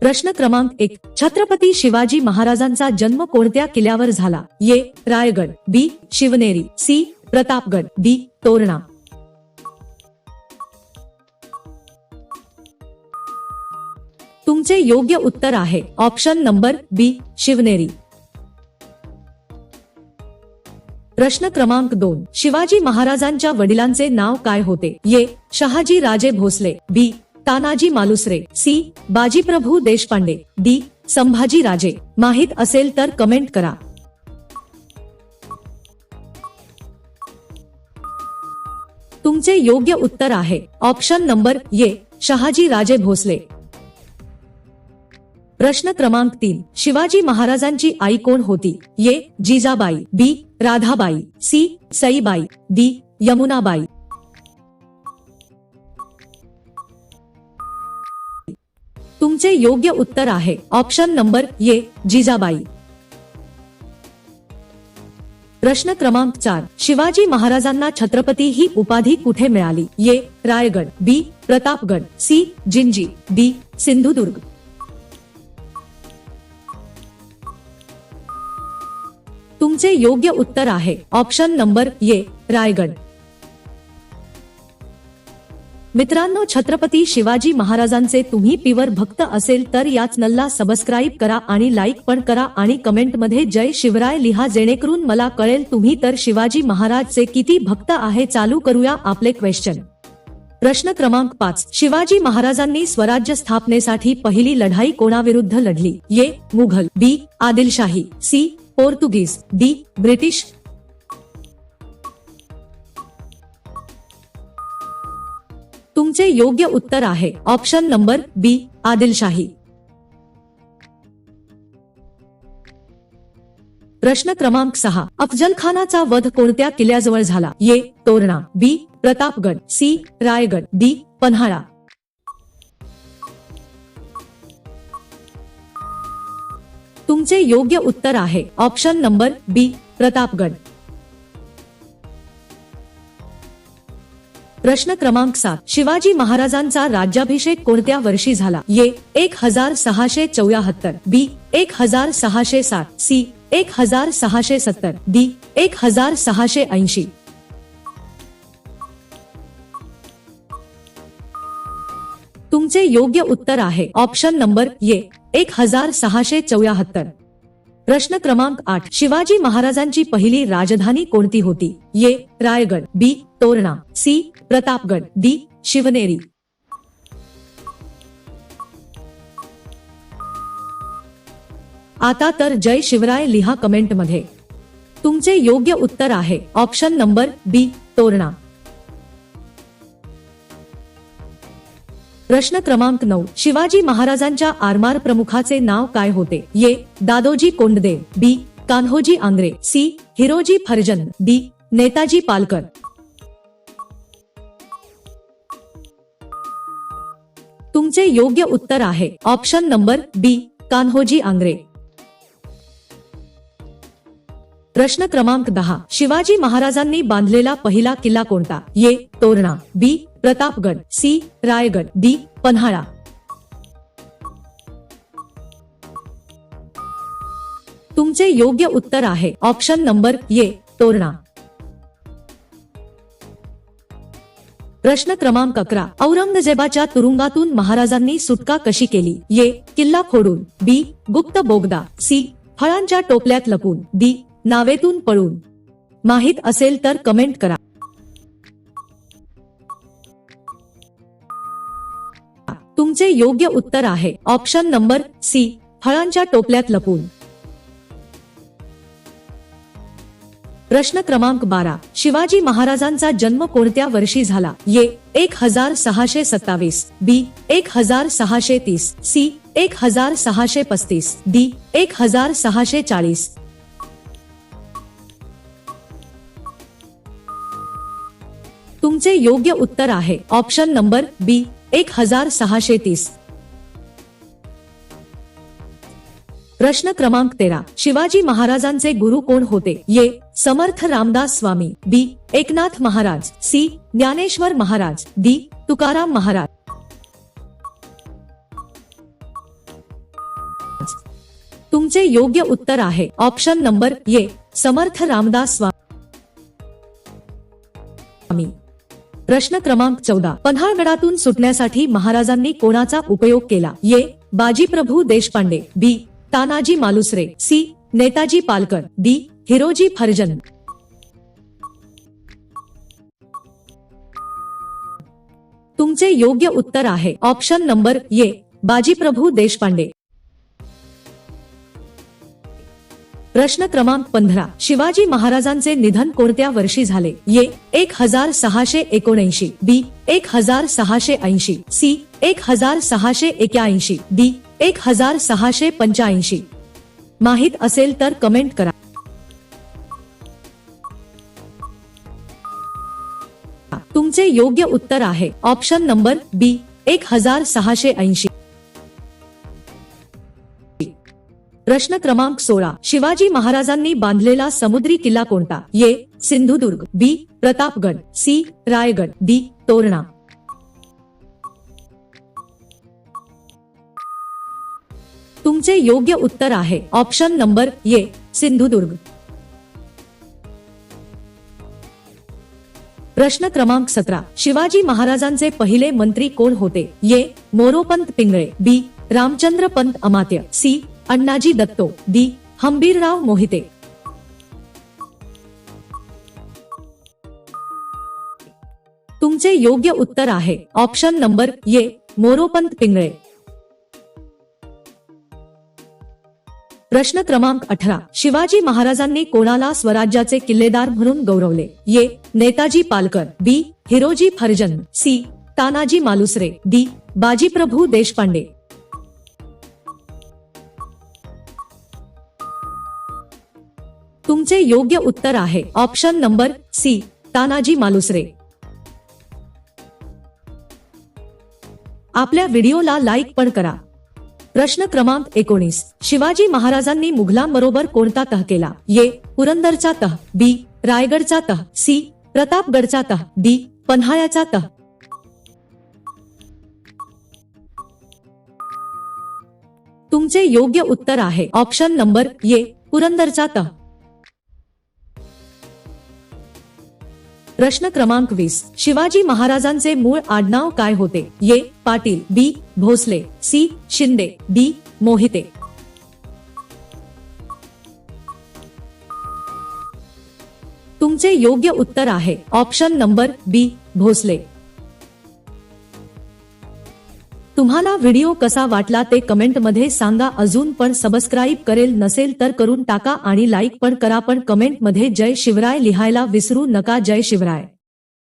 प्रश्न क्रमांक एक. छत्रपती शिवाजी महाराजांचा जन्म कोणत्या किल्ल्यावर झाला? A Raigad. B. Shivneri. C. Pratapgad. D. Torna. तुमचे योग्य उत्तर आहे. Option number B. शिवनेरी. प्रश्न क्रमांक दोन. शिवाजी महाराजांच्या वडिलांचे नाव काय होते? A Shahaji Raje Bhosale. B. Tanaji Malusare C. Bajiprabhu Deshpande D. Sambhaji Raje. माहीत असेल तर कमेंट करा. तुमचे योग्य उत्तर आहे. ऑप्शन नंबर ये शहाजी राजे भोसले. प्रश्न क्रमांक तीन शिवाजी महाराजांची आई कोण होती? A Jijabai B Radhabai C Saibai D Yamunabai. तुमचे योग्य उत्तर आहे. ऑप्शन नंबर ये जिजाबाई. प्रश्न क्रमांक चार. शिवाजी महाराजांना छत्रपती ही उपाधी कुठे मिळाली? A Raigad. B Pratapgad. C Jinji. D Sindhudurg. तुमचे योग्य उत्तर आहे. ऑप्शन नंबर ये रायगड. मित्रांनो छत्रपती शिवाजी महाराजांचे तुम्ही पिवर भक्त असेल तर याच नल्ला सबस्क्राईब करा आणि लाईक पण करा आणि कमेंटमध्ये जय शिवराय लिहा जेणेकरून मला कळेल तुम्ही तर शिवाजी महाराजचे किती भक्त आहे चालू करूया आपले क्वेश्चन प्रश्न क्रमांक पाच. शिवाजी महाराजांनी स्वराज्य स्थापनेसाठी पहिली लढाई कोणाविरुद्ध लढली? A Mughal B. Adilshahi C. Portuguese D. British तुमचे योग्य उत्तर आहे. Option number B Adilshahi. प्रश्न क्रमांक सहा. अफजल खानाचा वध कोणत्या किल्ल्याजवळ झाला? A Torna. B Pratapgad. C Raigad. D Panhala. तुमचे योग्य उत्तर आहे. Option number B Pratapgad. प्रश्न क्रमांक सात. शिवाजी महाराजांचा राज्याभिषेक कोणत्या वर्षी झाला? ये एक हजार सहाशे चौऱ्याहत्तर. बी एक हजार सहाशे सात सी एक हजार सहाशे सत्तर. डी एक हजार सहाशे ऐंशी. तुमचे योग्य उत्तर आहे. ऑप्शन नंबर ये एक हजार सहाशे चौऱ्याहत्तर. प्रश्न क्रमांक आठ. शिवाजी महाराजांची पहिली राजधानी कोणती होती? A Raigad B. Torna C. Pratapgad D. Shivneri. आता तर जय शिवराय लिहा कमेंटमध्ये तुमचे योग्य उत्तर आहे. Option number B. तोरणा. प्रश्न क्रमांक नऊ. शिवाजी महाराजांच्या आरमार प्रमुखाचे नाव काय होते? A Dadoji Konddev B. Kanhoji Angre. C. Hiroji Farjan D. Netaji Palkar. तुमचे योग्य उत्तर आहे. Option number B. Kanhoji Angre. प्रश्न क्रमांक दहा. शिवाजी महाराजांनी बांधलेला पहिला किल्ला कोणता? A Torna B. Pratapgad C. Raigad D. Panhala. तुमचे योग्य उत्तर आहे. ऑप्शन नंबर ये तोरणा. प्रश्न क्रमांक अकरा. औरंगजेबाच्या तुरुंगातून महाराजांनी सुटका कशी केली? ये किल्ला फोडून बी. गुप्त बोगदा सी. फळांच्या टोपल्यात लपून डी. नावेतून पळून. माहीत असेल तर कमेंट करा. तुमचे योग्य उत्तर आहे. ऑप्शन नंबर सी फळांच्या टोपल्यात लपून. प्रश्न क्रमांक बारा शिवाजी महाराजांचा जन्म कोणत्या वर्षी झाला? ये एक हजार सहाशे सत्तावीस. बी एक हजार सहाशे तीस. सी एक हजार सहाशे पस्तीस. डी एक हजार सहाशे चाळीस. तुमचे योग्य उत्तर आहे. ऑप्शन नंबर बी एक हजार सहाशे तीस. प्रश्न क्रमांक तेरा. शिवाजी महाराजांचे गुरु कोण होते? A Samarth Ramdas Swami. B Eknath Maharaj. C Dnyaneshwar Maharaj. D Tukaram Maharaj. तुमचे योग्य उत्तर आहे. ऑप्शन नंबर ये समर्थ रामदास स्वामी. प्रश्न क्रमांक चौदा. पन्हाळगडातून सुटण्यासाठी महाराजांनी कोणाचा उपयोग केला? A Bajiprabhu Deshpande. B. Tanaji Malusare. C. Netaji Palkar. D. Hiroji Farjan तुमचे योग्य उत्तर आहे. ऑप्शन नंबर ये बाजीप्रभू देशपांडे. प्रश्न क्रमांक पंधरा. शिवाजी महाराजांचे निधन कोणत्या वर्षी झाले? ये एक हजार सहाशे एकोणऐंशी. बी एक हजार सहाशे ऐंशी. सी एक हजार सहाशे एक्याऐंशी. डी एक हजार सहाशे पंच्याऐंशी. माहीत असेल तर कमेंट करा. तुमचे योग्य उत्तर आहे. ऑप्शन नंबर बी एक हजार सहाशे ऐंशी. प्रश्न क्रमांक सोळा. शिवाजी महाराजांनी बांधलेला समुद्री किल्ला कोणता? A Sindhudurg B. Pratapgad C. Raigad D. Torna. तुमचे योग्य उत्तर आहे. ऑप्शन नंबर ये सिंधुदुर्ग. प्रश्न क्रमांक सतरा. शिवाजी महाराजांचे पहिले मंत्री कोण होते? A Moropant Pingale B. Ramchandra Pant Amatya C. Annaji Datto D Hambirrao Mohite. तुमचे योग्य उत्तर आहे. ऑप्शन नंबर ये मोरोपंत पिंगळे. प्रश्न क्रमांक अठरा शिवाजी महाराजांनी कोणाला स्वराज्याचे किल्लेदार म्हणून गौरवले? A Netaji Palkar B Hiroji Farjan C Tanaji Malusare D Bajiprabhu Deshpande. तुमचे योग्य उत्तर आहे. Option number C Tanaji Malusare. आपल्या व्हिडिओला लाईक पण करा. प्रश्न क्रमांक एकोणीस. शिवाजी महाराजांनी मुघलांबरोबर कोणता तह केला? ये पुरंदरचा तह. बी रायगडचा तह. सी प्रतापगडचा तह. डी पन्हाळ्याचा तह. तुमचे योग्य उत्तर आहे. ऑप्शन नंबर ये पुरंदरचा तह. प्रश्न क्रमांक वीस. शिवाजी महाराजांचे मूळ आडनाव काय होते? A Patil. B. Bhosale. C. Shinde. D. Mohite. तुमचे योग्य उत्तर आहे. Option number B. भोसले. तुम्हाला व्हिडिओ कसा वाटला ते कमेंटमध्ये सांगा. अजून पण सबस्क्राईब करेल नसेल तर करून टाका आणि लाईक पण करा. पण कमेंटमध्ये जय शिवराय लिहायला विसरू नका. जय शिवराय.